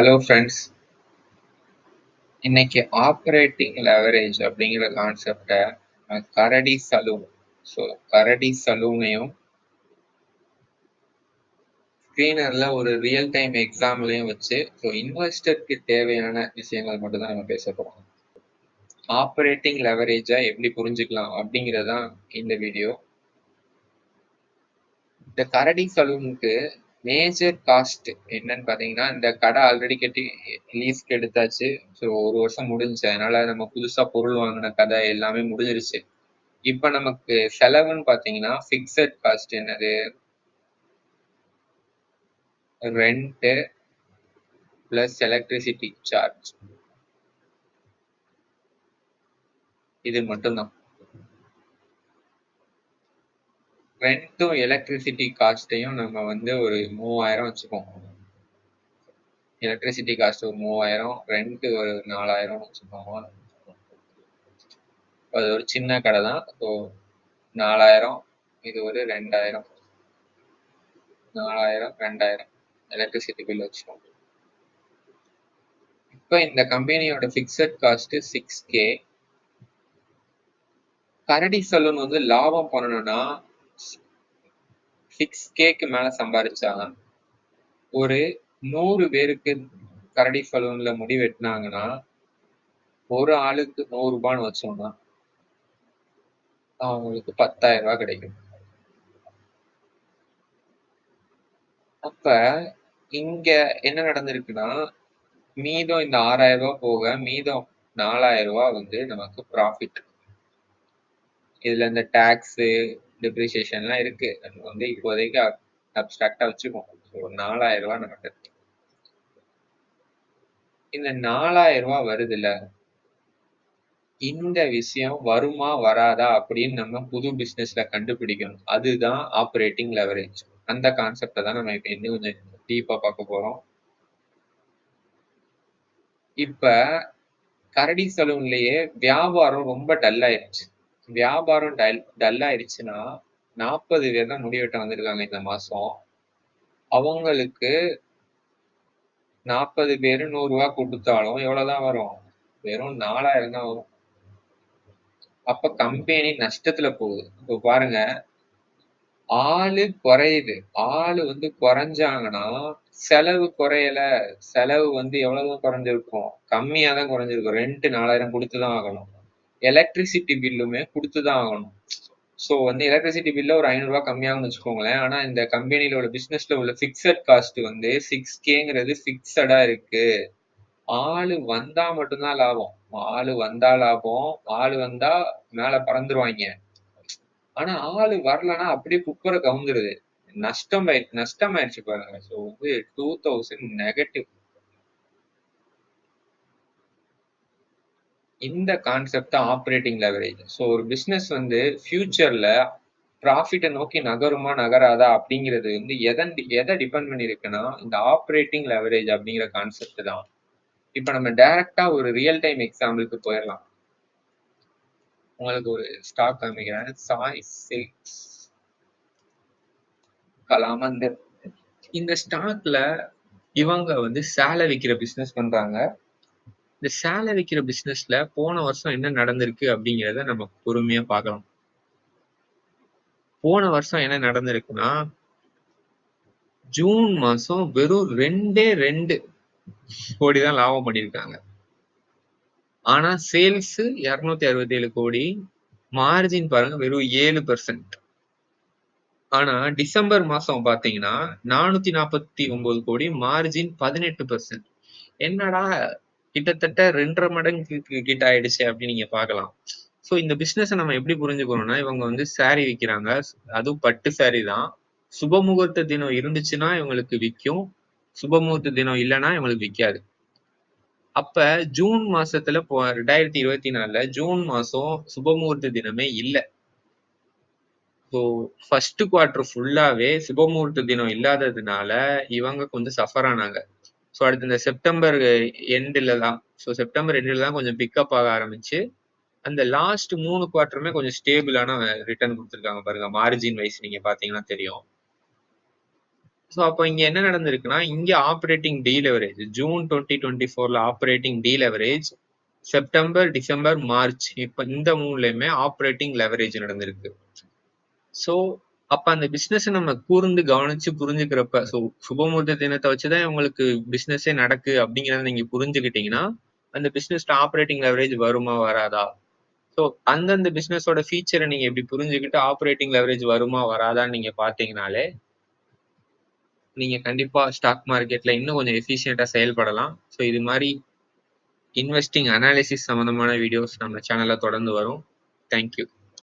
Hello friends இன்னைக்கு operating leverage அப்படிங்கிற கான்செப்டை கரடி சலூன் ஸோ கரடி சலூனையும் ஸ்க்ரீனரில் ஒரு ரியல் டைம் எக்ஸாம்லையும் வச்சு ஸோ இன்வெஸ்டருக்கு தேவையான விஷயங்கள் மட்டும் தான் நம்ம பேச போகிறோம் ஆப்ரேட்டிங் லெவரேஜை எப்படி புரிஞ்சுக்கலாம் அப்படிங்கிறது தான் இந்த வீடியோ இந்த கரடி சலூனுக்கு மேஜர் காஸ்ட் என்னன்னு பார்த்தீங்கன்னா இந்த கடை ஆல்ரெடி கட்டி லீஸ்க்கு எடுத்தாச்சு. ஸோ ஒரு வருஷம் முடிஞ்சு. அதனால நம்ம புதுசாக பொருள் வாங்கின கதை எல்லாமே முடிஞ்சிருச்சு. இப்போ நமக்கு செலவுன்னு பார்த்தீங்கன்னா ஃபிக்ஸட் காஸ்ட் என்னது? ரெண்ட்டு ப்ளஸ் எலக்ட்ரிசிட்டி சார்ஜ் இது மட்டும்தான். ரெண்ட்டும் எலக்ட்ரிசிட்டி காஸ்ட்டையும் நம்ம வந்து ஒரு மூவாயிரம் வச்சுப்போம். எலக்ட்ரிசிட்டி காஸ்ட் ஒரு மூவாயிரம் ரெண்ட் ஒரு நாலாயிரம் வச்சுப்போம். அது ஒரு சின்ன கடை தான். ஸோ நாலாயிரம் இது ஒரு ரெண்டாயிரம். நாலாயிரம் ரெண்டாயிரம் எலக்ட்ரிசிட்டி பில் வச்சுப்போம். இப்போ இந்த கம்பெனியோட ஃபிக்ஸட் காஸ்ட் சிக்ஸ் கே கரடி சலூன் வந்து லாபம் பண்ணணும்னா சிக்ஸ் கேக்கு மேல சம்பாதிச்சாங்க ஒரு நூறு பேருக்கு கரடி சலூன்ல முடி வெட்டினாங்கன்னா ஒரு ஆளுக்கு நூறு ரூபான்னு வச்சோம்னா அவங்களுக்கு பத்தாயிரம் ரூபாய் கிடைக்கும். அப்ப இங்க என்ன நடந்திருக்குன்னா மீதம் இந்த ஆறாயிரம் ரூபாய் போக மீதம் நாலாயிரம் ரூபாய் வந்து நமக்கு ப்ராஃபிட் இதுல இந்த டாக்ஸு டிப்ரிசியேஷன்லாம் இருக்கு. அது வந்து இப்போதைக்கு அப்டிராக்டா வச்சுக்கோம் ஒரு நாலாயிரம் ரூபாய் நமக்கு இந்த நாலாயிரம் ரூபாய் வருதுல்ல இந்த விஷயம் வருமா வராதா அப்படின்னு நம்ம புது பிசினஸ்ல கண்டுபிடிக்கணும். அதுதான் ஆப்ரேட்டிங் லெவரேஜ் அந்த கான்செப்டை தான் நம்ம இப்போ இன்னும் கொஞ்சம் டீப்பா பார்க்க போறோம். இப்ப கரடி சலூன்லயே வியாபாரம் ரொம்ப டல் ஆயிடுச்சு. வியாபாரம் டல் டல் ஆயிடுச்சுன்னா நாற்பது பேர் தான் முடிவெட்ட வந்திருக்காங்க இந்த மாசம். அவங்களுக்கு நாற்பது பேர் நூறு ரூபா கொடுத்தாலும் எவ்வளவுதான் வரும்? வெறும் நாலாயிரம் தான் வரும். அப்ப கம்பெனி நஷ்டத்துல போகுது. இப்போ பாருங்க ஆளு குறையுது. ஆளு வந்து குறைஞ்சாங்கன்னா செலவு குறையல. செலவு வந்து எவ்வளவுதான் குறைஞ்சிருக்கும்? கம்மியா தான் குறைஞ்சிருக்கும். ரெண்டு நாலாயிரம் கொடுத்துதான் ஆகணும். எலக்ட்ரிசிட்டி பில்லுமே கொடுத்துதான் ஆகணும். ஸோ வந்து எலக்ட்ரிசிட்டி பில்ல ஒரு ஐநூறுரூவா கம்மியாகும்னு வச்சுக்கோங்களேன். ஆனா இந்த கம்பெனியில பிசினஸ்ல உள்ள பிக்ஸட் காஸ்ட் வந்து சிக்ஸ் கேங்கிறது ஃபிக்ஸடா இருக்கு. ஆளு வந்தா மட்டும்தான் லாபம். ஆளு வந்தா லாபம். ஆளு வந்தா மேல பறந்துருவாங்க. ஆனா ஆளு வரலன்னா அப்படியே குப்புற கவுந்துருது. நஷ்டம் நஷ்டம் ஆயிடுச்சு பாருங்க. ஸோ வந்து டூ தௌசண்ட் நெகட்டிவ் இந்த கான்செப்ட் ஆப்ரேட்டிங் லெவரேஜ் ஸோ ஒரு பிஸ்னஸ் வந்து ஃபியூச்சர்ல ப்ராஃபிட்டை நோக்கி நகருமா நகராதா அப்படிங்கிறது வந்து எதன் எதை டிபெண்ட் பண்ணியிருக்குன்னா இந்த ஆப்ரேட்டிங் லெவரேஜ் அப்படிங்கிற கான்செப்ட் தான். இப்போ நம்ம டைரக்டாக ஒரு ரியல் டைம் எக்ஸாம்பிளுக்கு போயிடலாம். உங்களுக்கு ஒரு ஸ்டாக் காமிக்கிறேன். சாய் சிக்ஸ் கலாமந்தர். இந்த ஸ்டாக்ல இவங்க வந்து சேலை விற்கிற பிஸ்னஸ் பண்றாங்க. இந்த சேலை வைக்கிற பிசினஸ்ல போன வருஷம் என்ன நடந்திருக்கு அப்படிங்கிறத நம்ம பொறுமையா பார்க்கலாம். போன வருஷம் என்ன நடந்திருக்குன்னா ஜூன் மாசம் வெறும் ரெண்டே ரெண்டு கோடி தான் லாபம் பண்ணியிருக்காங்க. ஆனா சேல்ஸ் இருநூத்தி அறுபத்தி ஏழு கோடி மார்ஜின் பாருங்க வெறும் ஏழு பர்சன்ட் ஆனா டிசம்பர் மாசம் பாத்தீங்கன்னா நானூத்தி நாற்பத்தி ஒன்பது கோடி மார்ஜின் பதினெட்டு பெர்சன்ட் என்னடா கிட்டத்தட்ட ரெண்டரை மடங்கு கிட்ட ஆயிடுச்சு அப்படின்னு நீங்க பாக்கலாம். ஸோ இந்த பிசினஸ் நம்ம எப்படி புரிஞ்சுக்கணும்னா இவங்க வந்து சாரி விற்கிறாங்க அதுவும் பட்டு சாரி தான். சுபமுகூர்த்த தினம் இருந்துச்சுன்னா இவங்களுக்கு விற்கும் சுபமுகூர்த்த தினம் இல்லைன்னா இவங்களுக்கு விற்காது அப்ப ஜூன் மாசத்துல போ ரெண்டாயிரத்தி இருபத்தி நாலுல ஜூன் மாசம் சுபமுகூர்த்த தினமே இல்லை. ஸோ ஃபர்ஸ்ட் குவார்டர் ஃபுல்லாவே சுபமுகூர்த்த தினம் இல்லாததுனால இவங்க கொஞ்சம் சஃபர் ஆனாங்க. ஸோ அடுத்து இந்த செப்டம்பர் எண்டில் தான். ஸோ செப்டம்பர் எண்டில் தான் கொஞ்சம் பிக்கப் ஆக ஆரம்பிச்சு அந்த லாஸ்ட் மூணு குவார்டருமே கொஞ்சம் ஸ்டேபிளான ரிட்டர்ன் கொடுத்துருக்காங்க பாருங்க. மார்ஜின் வைஸ் நீங்க பாத்தீங்கன்னா தெரியும். ஸோ அப்போ இங்க என்ன நடந்திருக்குன்னா இங்க operating deleverage June twenty twenty ஃபோர்ல operating deleverage September December March இப்போ இந்த மூணுலயுமே ஆப்ரேட்டிங் லெவரேஜ் நடந்திருக்கு. ஸோ அப்ப அந்த பிசினஸ் நம்ம கூர்ந்து கவனிச்சு புரிஞ்சுக்கிறப்ப ஸோ சுபமுகூர்த்த தினத்தை வச்சுதான் உங்களுக்கு பிசினஸே நடக்கு அப்படிங்கறத நீங்க புரிஞ்சுக்கிட்டீங்கன்னா அந்த பிசினஸ்ல ஆப்ரேட்டிங் லெவரேஜ் வருமா வராதா? ஸோ அந்தந்த பிசினஸோட ஃபீச்சரை நீங்க எப்படி புரிஞ்சுக்கிட்டு ஆப்ரேட்டிங் லெவரேஜ் வருமா வராதான்னு நீங்க பாத்தீங்கனாலே நீங்க கண்டிப்பா ஸ்டாக் மார்க்கெட்ல இன்னும் கொஞ்சம் எஃபிஷியண்டா செயல்படலாம். ஸோ இது மாதிரி இன்வெஸ்டிங் அனாலிசிஸ் சம்பந்தமான வீடியோஸ் நம்ம சேனல்ல தொடர்ந்து வரும். தேங்க்யூ